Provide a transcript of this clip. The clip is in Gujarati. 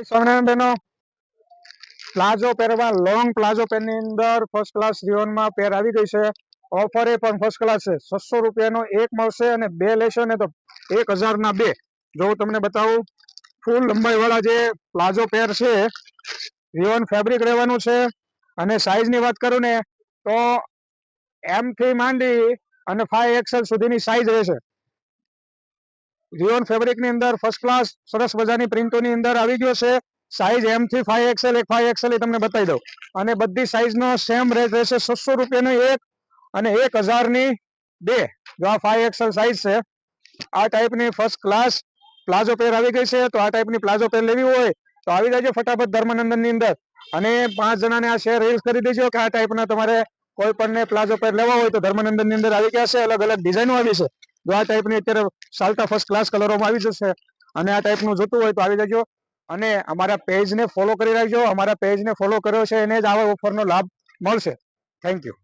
સ્વામિનારાયણ બહેનો પ્લાઝો પહેરવા લોંગ પ્લાઝો પેરની અંદર ફર્સ્ટ ક્લાસ જીવનમાં પેર આવી ગઈ છે. ઓફર એ પણ ફર્સ્ટ ક્લાસ છે. છસો રૂપિયાનો એક મળશે અને બે લેશો ને તો એક હજારના બે. જો હું તમને બતાવું ફૂલ લંબાઈ વાળા જે પ્લાઝો પેર છે રિયોન ફેબ્રિક રહેવાનું છે. અને સાઇઝની વાત કરું ને, તો એમ થી માંડી અને ફાઈવ એક્સેલ સુધીની સાઈઝ રહેશે. રિયોન ફેબ્રિકની અંદર ફર્સ્ટ ક્લાસ સરસ મજાની પ્રિન્ટોની અંદર આવી ગયો છે. સાઈઝ એમ થી ફાઈવ એક્સેલ એક ફાઈવ એક્સેલ એ તમને બતાવી દઉં. અને બધી સાઇઝનો સેમ રેટ રહેશે છસો રૂપિયાનો એક અને એક હજારની બે. જો આ ફાઈવ એક્સેલ સાઈઝ છે, આ ટાઈપની ફર્સ્ટ ક્લાસ પ્લાઝો પેર આવી ગઈ છે, તો આ ટાઈપની પ્લાઝો પેર લેવી હોય, તો આવી જાય ફટાફટ ધર્મનંદનની અંદર. અને પાંચ જણાને આ શેર રીલ્સ કરી દેજો કે આ ટાઈપના તમારે કોઈ પણ પ્લાઝો પેર લેવા હોય તો ધર્મનંદનની અંદર આવી ગયા છે. અલગ અલગ ડિઝાઇનો આવી છે. જો આ ટાઈપની અત્યારે ચાલતા ફર્સ્ટ ક્લાસ કલરોમાં આવી જશે. અને આ ટાઈપનું જોતું હોય તો આવી જજો. અને અમારા પેજને ફોલો કરી રાખજો. અમારા પેજને ફોલો કર્યો છે એને જ આવા ઓફરનો લાભ મળશે. Thank you